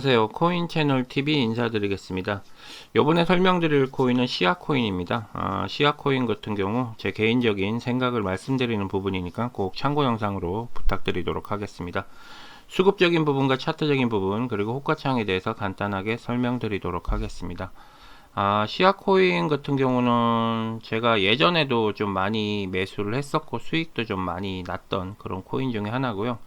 안녕하세요. 코인 채널 TV 인사드리겠습니다. 이번에 설명드릴 코인은 시아 코인입니다. 아, 시아 코인 같은 경우 제 개인적인 생각을 말씀드리는 부분이니까 꼭 참고 영상으로 부탁드리도록 하겠습니다. 수급적인 부분과 차트적인 부분 그리고 호가창에 대해서 간단하게 설명드리도록 하겠습니다. 아, 시아 코인 같은 경우는 제가 예전에도 좀 많이 매수를 했었고 수익도 좀 많이 났던 그런 코인 중에 하나고요.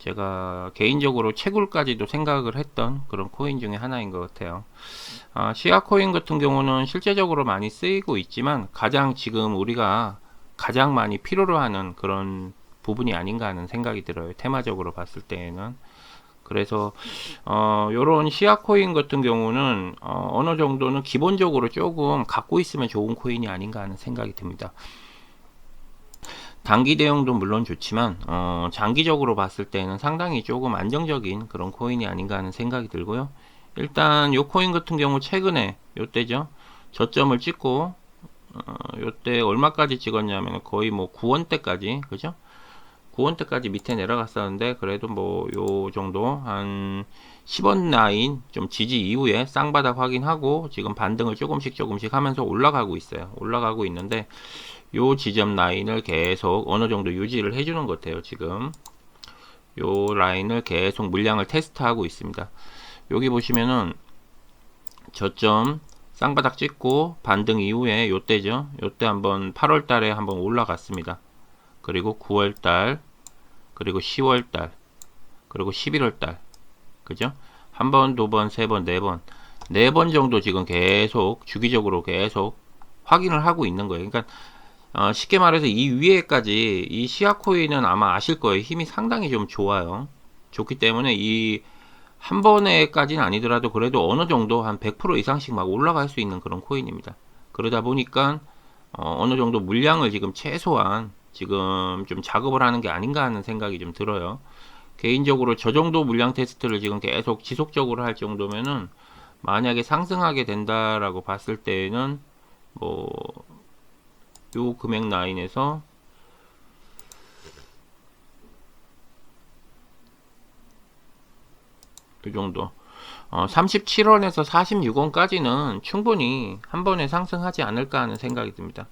제가 개인적으로 채굴까지도 생각을 했던 그런 코인 중에 하나인 것 같아요. 아, 시아 코인 같은 경우는 실제적으로 많이 쓰이고 있지만 가장 지금 우리가 가장 많이 필요로 하는 그런 부분이 아닌가 하는 생각이 들어요. 테마적으로 봤을 때에는. 그래서 어 요런 시아 코인 같은 경우는 어, 어느 정도는 기본적으로 조금 갖고 있으면 좋은 코인이 아닌가 하는 생각이 듭니다. 단기 대응도 물론 좋지만 어, 장기적으로 봤을 때는 상당히 조금 안정적인 그런 코인이 아닌가 하는 생각이 들고요. 일단 요 코인 같은 경우 최근에 요때죠. 저점을 찍고 어, 요때 얼마까지 찍었냐면 거의 뭐 9원대까지 그죠? 9원대까지 밑에 내려갔었는데 그래도 뭐 요 정도 한 10원 라인 좀 지지 이후에 쌍바닥 확인하고 지금 반등을 조금씩 조금씩 하면서 올라가고 있어요. 올라가고 있는데 요 지점 라인을 계속 어느 정도 유지를 해주는 것 같아요. 지금 요 라인을 계속 물량을 테스트하고 있습니다. 여기 보시면은 저점 쌍바닥 찍고 반등 이후에 요때죠. 요때 한번 8월 달에 한번 올라갔습니다. 그리고 9월 달 그리고 10월 달 그리고 11월 달 그죠? 한 번, 두 번, 세 번, 네 번, 네 번 정도 지금 계속 주기적으로 계속 확인을 하고 있는 거예요. 그러니까 어, 쉽게 말해서 이 위에까지 이 시아 코인은 아마 아실 거예요. 힘이 상당히 좀 좋아요. 좋기 때문에 이 한 번에까지는 아니더라도 그래도 어느 정도 한 100% 이상씩 막 올라갈 수 있는 그런 코인입니다. 그러다 보니까 어, 느 정도 물량을 지금 최소한 지금 좀 작업을 하는 게 아닌가 하는 생각이 좀 들어요. 개인적으로 저 정도 물량 테스트를 지금 계속 지속적으로 할 정도면은 만약에 상승하게 된다라고 봤을 때는 뭐 요 금액 라인에서 이 정도 어, 37원에서 46원까지는 충분히 한 번에 상승하지 않을까 하는 생각이 듭니다.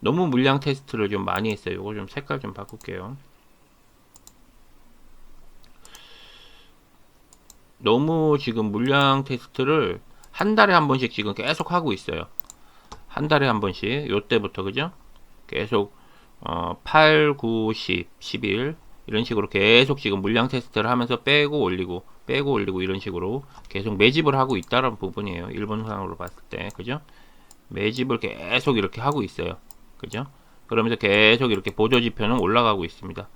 너무 물량 테스트를 좀 많이 했어요. 이거 좀 색깔 좀 바꿀게요. 너무 지금 물량 테스트를 한 달에 한 번씩 지금 계속 하고 있어요. 한 달에 한 번씩 요때부터 그죠? 계속 어, 8, 9, 10, 11 이런 식으로 계속 지금 물량 테스트를 하면서 빼고 올리고 빼고 올리고 이런 식으로 계속 매집을 하고 있다는 부분이에요. 일본상으로 봤을 때 그죠? 매집을 계속 이렇게 하고 있어요. 그죠? 그러면서 계속 이렇게 보조 지표는 올라가고 있습니다.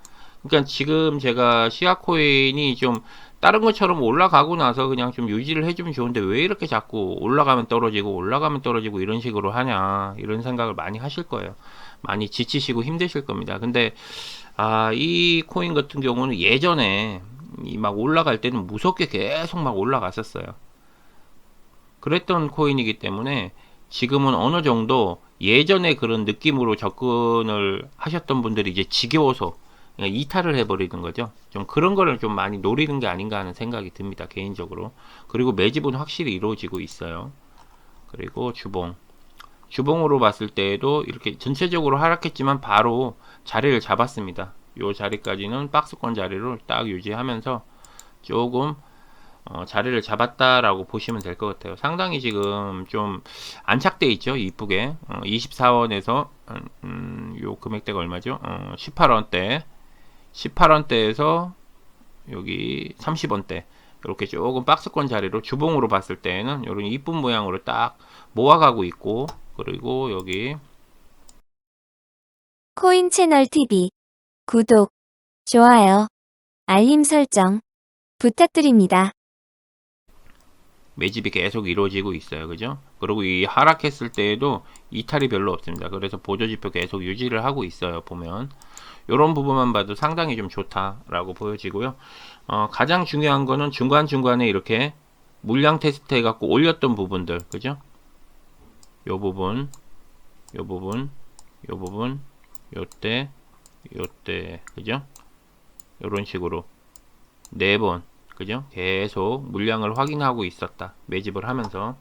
그러니까 지금 제가 시아코인이 좀 다른 것처럼 올라가고 나서 그냥 좀 유지를 해주면 좋은데 왜 이렇게 자꾸 올라가면 떨어지고 올라가면 떨어지고 이런 식으로 하냐 이런 생각을 많이 하실 거예요. 많이 지치시고 힘드실 겁니다. 근데 아, 이 코인 같은 경우는 예전에 이 막 올라갈 때는 무섭게 계속 막 올라갔었어요. 그랬던 코인이기 때문에 지금은 어느 정도 예전에 그런 느낌으로 접근을 하셨던 분들이 이제 지겨워서 그냥 이탈을 해버리는 거죠. 좀 그런 거를 좀 많이 노리는 게 아닌가 하는 생각이 듭니다. 개인적으로. 그리고 매집은 확실히 이루어지고 있어요. 그리고 주봉. 주봉으로 봤을 때에도 이렇게 전체적으로 하락했지만 바로 자리를 잡았습니다. 요 자리까지는 박스권 자리를 딱 유지하면서 조금 어, 자리를 잡았다라고 보시면 될 것 같아요. 상당히 지금 좀 안착돼 있죠. 이쁘게 어, 24원에서 음, 요 금액대가 얼마죠? 어, 18원대 18원대에서 여기 30원대 이렇게 조금 박스권 자리로 주봉으로 봤을 때는 이런 이쁜 모양으로 딱 모아가고 있고 그리고 여기 코인 채널 TV 구독, 좋아요, 알림 설정 부탁드립니다. 매집이 계속 이루어지고 있어요. 그죠? 그리고 이 하락했을 때에도 이탈이 별로 없습니다. 그래서 보조지표 계속 유지를 하고 있어요. 보면 이런 부분만 봐도 상당히 좀 좋다라고 보여지고요. 어, 가장 중요한 거는 중간중간에 이렇게 물량 테스트 해갖고 올렸던 부분들. 그죠? 요 부분, 요 부분, 요 부분, 요때, 요때. 그죠? 요런 식으로 네 번, 그죠? 계속 물량을 확인하고 있었다. 매집을 하면서.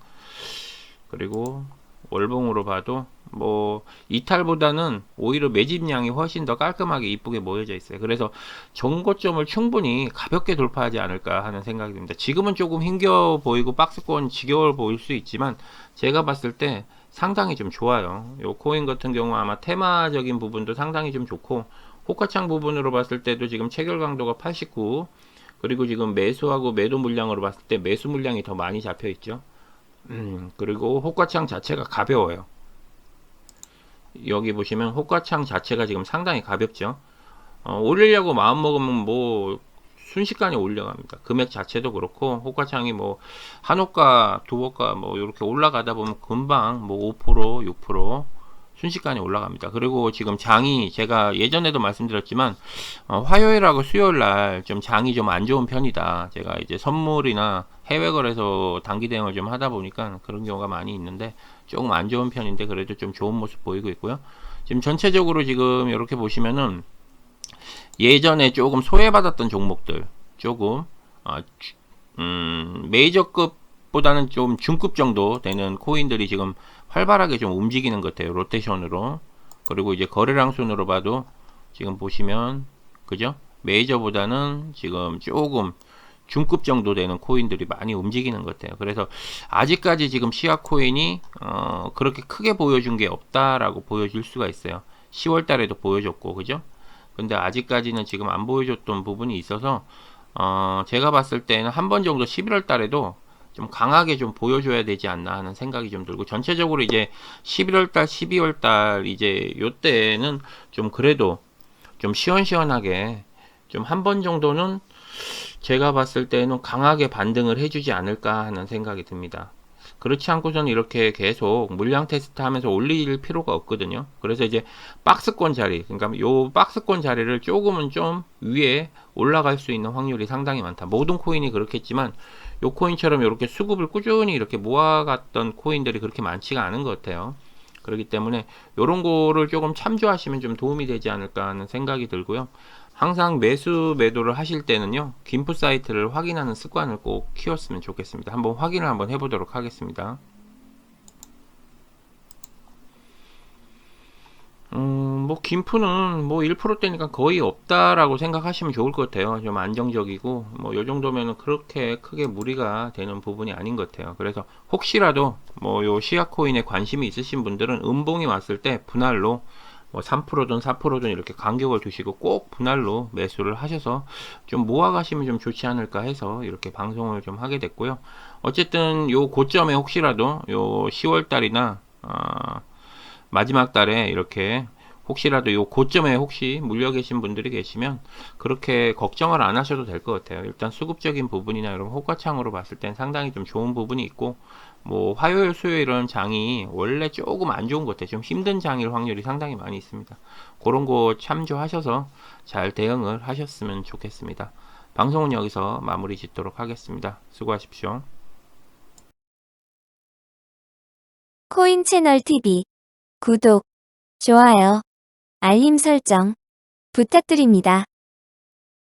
그리고 월봉으로 봐도 뭐 이탈보다는 오히려 매집량이 훨씬 더 깔끔하게 이쁘게 모여져 있어요. 그래서 정고점을 충분히 가볍게 돌파하지 않을까 하는 생각이 듭니다. 지금은 조금 힘겨워 보이고 박스권 지겨워 보일 수 있지만 제가 봤을 때 상당히 좀 좋아요. 요 코인 같은 경우 아마 테마적인 부분도 상당히 좀 좋고 호가창 부분으로 봤을 때도 지금 체결 강도가 89 그리고 지금 매수하고 매도 물량으로 봤을 때 매수 물량이 더 많이 잡혀 있죠. 음, 그리고 호가창 자체가 가벼워요. 여기 보시면 호가창 자체가 지금 상당히 가볍죠. 어, 올리려고 마음 먹으면 뭐 순식간에 올려갑니다. 금액 자체도 그렇고 호가창이 뭐 한호가, 두호가 뭐 이렇게 올라가다 보면 금방 뭐 5%, 6% 순식간에 올라갑니다. 그리고 지금 장이 제가 예전에도 말씀드렸지만 어, 화요일하고 수요일 날 좀 장이 좀 안 좋은 편이다. 제가 이제 선물이나 해외 거래소 단기 대응을 좀 하다 보니까 그런 경우가 많이 있는데 조금 안 좋은 편인데 그래도 좀 좋은 모습 보이고 있고요. 지금 전체적으로 지금 이렇게 보시면은 예전에 조금 소외받았던 종목들 조금 아, 주- 음, 메이저급 보다는 좀 중급 정도 되는 코인들이 지금 활발하게 좀 움직이는 것 같아요. 로테이션으로. 그리고 이제 거래량 순으로 봐도 지금 보시면 그죠? 메이저보다는 지금 조금 중급 정도 되는 코인들이 많이 움직이는 것 같아요. 그래서 아직까지 지금 시아 코인이 어, 그렇게 크게 보여준 게 없다라고 보여줄 수가 있어요. 10월 달에도 보여줬고, 그죠? 근데 아직까지는 지금 안 보여줬던 부분이 있어서 어, 제가 봤을 때는 한 번 정도 11월 달에도 좀 강하게 좀 보여줘야 되지 않나 하는 생각이 좀 들고 전체적으로 이제 11월 달, 12월 달 이제 요때는 좀 그래도 좀 시원시원하게 좀 한 번 정도는 제가 봤을 때는 강하게 반등을 해주지 않을까 하는 생각이 듭니다. 그렇지 않고서는 이렇게 계속 물량 테스트 하면서 올릴 필요가 없거든요. 그래서 이제 박스권 자리, 그러니까 요 박스권 자리를 조금은 좀 위에 올라갈 수 있는 확률이 상당히 많다. 모든 코인이 그렇겠지만 요 코인처럼 이렇게 수급을 꾸준히 이렇게 모아갔던 코인들이 그렇게 많지가 않은 것 같아요. 그렇기 때문에 요런 거를 조금 참조하시면 좀 도움이 되지 않을까 하는 생각이 들고요. 항상 매수 매도를 하실 때는요 김프 사이트를 확인하는 습관을 꼭 키웠으면 좋겠습니다. 한번 확인을 한번 해보도록 하겠습니다. 음, 뭐 김프는 뭐 1%대니까 거의 없다라고 생각하시면 좋을 것 같아요. 좀 안정적이고 뭐 요 정도면은 그렇게 크게 무리가 되는 부분이 아닌 것 같아요. 그래서 혹시라도 뭐 요 시아코인에 관심이 있으신 분들은 음봉이 왔을 때 분할로 뭐 3%든 4%든 이렇게 간격을 두시고 꼭 분할로 매수를 하셔서 좀 모아가시면 좀 좋지 않을까 해서 이렇게 방송을 좀 하게 됐고요. 어쨌든 요 고점에 혹시라도 요 10월 달이나 아, 마지막 달에 이렇게 혹시라도 요 고점에 혹시 물려 계신 분들이 계시면 그렇게 걱정을 안 하셔도 될 것 같아요. 일단 수급적인 부분이나 이런 호가창으로 봤을 땐 상당히 좀 좋은 부분이 있고 뭐 화요일 수요일은 장이 원래 조금 안 좋은 것 같아요. 좀 힘든 장일 확률이 상당히 많이 있습니다. 그런 거 참조하셔서 잘 대응을 하셨으면 좋겠습니다. 방송은 여기서 마무리 짓도록 하겠습니다. 수고하십시오. 코인 채널 TV 구독, 좋아요, 알림 설정 부탁드립니다.